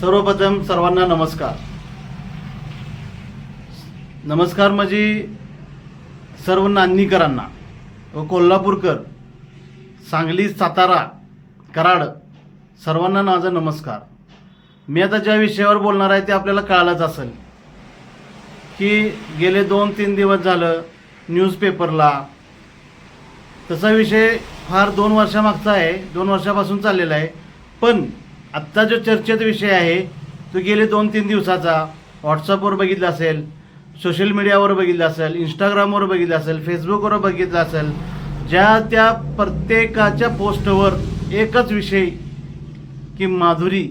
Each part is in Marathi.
सर्वप्रथम सर्वांना नमस्कार. नमस्कार माझी सर्व नांदणीकरांना व कोल्हापूरकर सांगली सातारा कराड सर्वांना माझा नमस्कार. मी आता ज्या विषयावर बोलणार आहे ते आपल्याला कळालंच असेल. की गेले दोन तीन दिवस झालं न्यूजपेपरला. तसा विषय फार दोन वर्षामागचा आहे दोन वर्षापासून चाललेला आहे. पण आत्ता जो चर्चेचा विषय आहे तो गेले दोन तीन दिवसाचा. व्हॉट्सअपवर बघितला असेल सोशल मीडियावर बघितलं असेल इंस्टाग्रामवर बघितलं असेल फेसबुकवर बघितलं असेल ज्या त्या प्रत्येकाच्या पोस्टवर एकच विषय की माधुरी.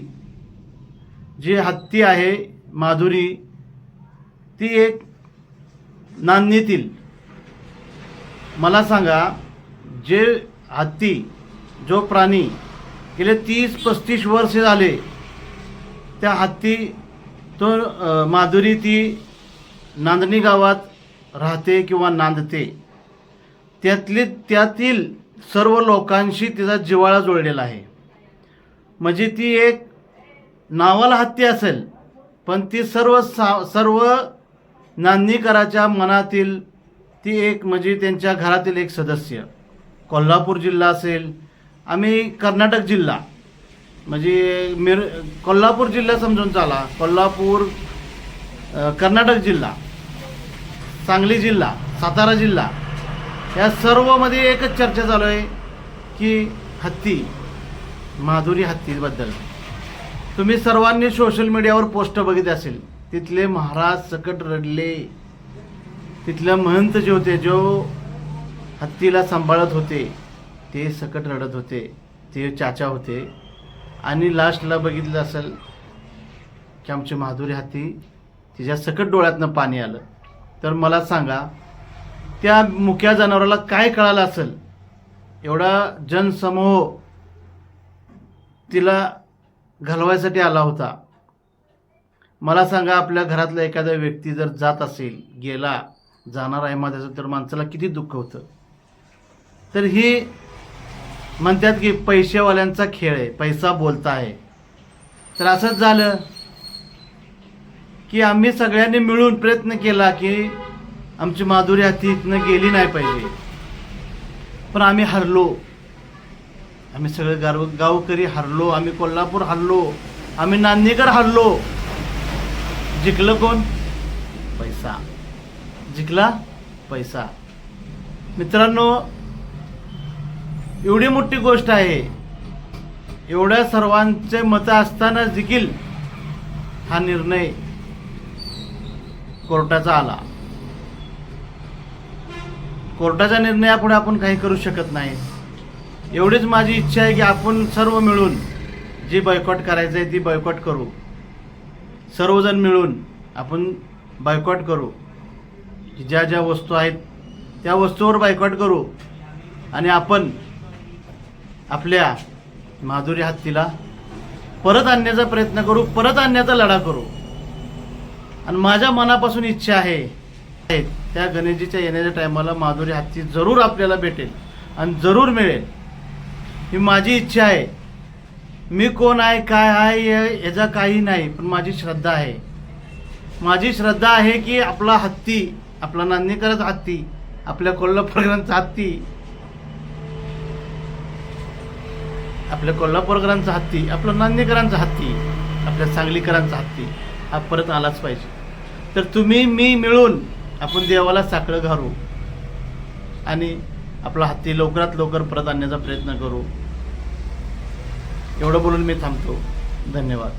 जी हत्ती आहे माधुरी ती एक नांदणीतील मला सांगा जे हत्ती जो प्राणी गेले तीस पस्तीस वर्ष झाले. त्या हत्ती तो माधुरी ती नांदणी गावात राहते किंवा नांदते. त्यातली त्यातील सर्व लोकांशी तिचा जिव्हाळा जोडलेला आहे. म्हणजे ती एक नावाला हत्ती असेल पण ती सर्व सा सर्व नांदणीकराच्या मनातील ती एक म्हणजे त्यांच्या घरातील एक सदस्य. कोल्हापूर जिल्हा असेल आम्ही कर्नाटक जिल्हा म्हणजे मिर कोल्हापूर जिल्हा समजून चाला. कोल्हापूर कर्नाटक जिल्हा सांगली जिल्हा सातारा जिल्हा या सर्वमध्ये एकच चर्चा चालू आहे की हत्ती माधुरी हत्तीबद्दल. तुम्ही सर्वांनी सोशल मीडियावर पोस्ट बघितले असेल तिथले महाराज सकट रडले. तिथले महंत जे होते जो हत्तीला सांभाळत होते ते सकट रडत होते ते चाचा होते. आणि लास्टला बघितलं असेल की आमची माधुरी हाती तिच्या सकट डोळ्यातनं पाणी आलं. तर मला सांगा त्या मुक्या जनावराला काय कळालं असेल? एवढा जनसमूह तिला घालवायसाठी आला होता. मला सांगा आपल्या घरातला एखादा व्यक्ती जर जात असेल गेला जाणार आहे माझ्याचं तर माणसाला किती दुःख होतं? तर ही म्हणतात की पैसेवाल्यांचा खेळ आहे पैसा बोलता आहे. तर असंच झालं की आम्ही सगळ्यांनी मिळून प्रयत्न केला की आमची माधुरी हाती इथनं गेली नाही पाहिजे. पण आम्ही हरलो. आम्ही सगळे गाव गावकरी हरलो आम्ही कोल्हापूर हरलो आम्ही नांदेकर हरलो. जिंकलं कोण? पैसा. जिंकला पैसा. मित्रांनो एवढी मोठी गोष्ट आहे. एवढ्या सर्वांचे मतं असताना देखील हा निर्णय कोर्टाचा आला. कोर्टाच्या निर्णयापुढे आपण काही करू शकत नाही. एवढीच माझी इच्छा आहे की आपण सर्व मिळून जी बॉयकॉट करायचं आहे ती बॉयकॉट करू. सर्वजण मिळून आपण बायकॉट करू. ज्या ज्या वस्तू आहेत त्या वस्तूवर बायकॉट करू. आणि आपण आपल्या माधुरी हत्तीला परत आणण्याचा प्रयत्न करू परत आणण्याचा लढा करू. आणि माझ्या मनापासून इच्छा आहे त्या गणेशजीच्या येण्याच्या टायमाला माधुरी हत्ती जरूर आपल्याला भेटेल आणि जरूर मिळेल. ही माझी इच्छा आहे. मी कोण आहे काय आहे याचा काही नाही पण माझी श्रद्धा आहे. माझी श्रद्धा आहे की आपला हत्ती आपला नांदणीकरच हत्ती आपल्या कोल्हापूरकरांचा हत्ती आपल्या कोल्हापूरकरांचा हत्ती आपल्या नांदेकरांचा हत्ती आपल्या सांगलीकरांचा हत्ती हा परत आलाच पाहिजे. तर तुम्ही मी मिळून आपण देवाला साखळं घालू आणि आपला हत्ती लवकरात लवकर परत आणण्याचा प्रयत्न करू. एवढं बोलून मी थांबतो. धन्यवाद.